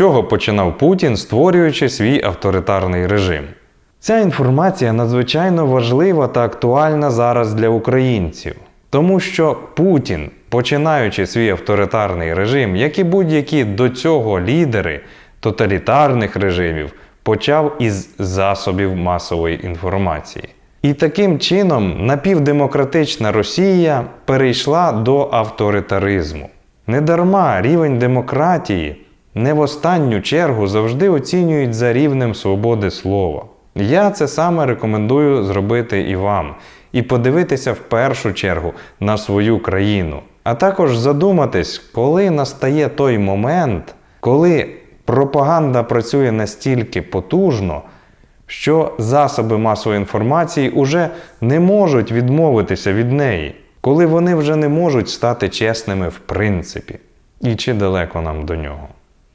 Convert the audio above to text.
чого починав Путін, створюючи свій авторитарний режим. Ця інформація надзвичайно важлива та актуальна зараз для українців, тому що Путін, починаючи свій авторитарний режим, як і будь-які до цього лідери тоталітарних режимів, почав із засобів масової інформації. І таким чином напівдемократична Росія перейшла до авторитаризму. Недарма рівень демократії не в останню чергу завжди оцінюють за рівнем свободи слова. Я це саме рекомендую зробити і вам, і подивитися в першу чергу на свою країну, а також задуматись, коли настає той момент, коли пропаганда працює настільки потужно, що засоби масової інформації уже не можуть відмовитися від неї, коли вони вже не можуть стати чесними в принципі. І чи далеко нам до нього?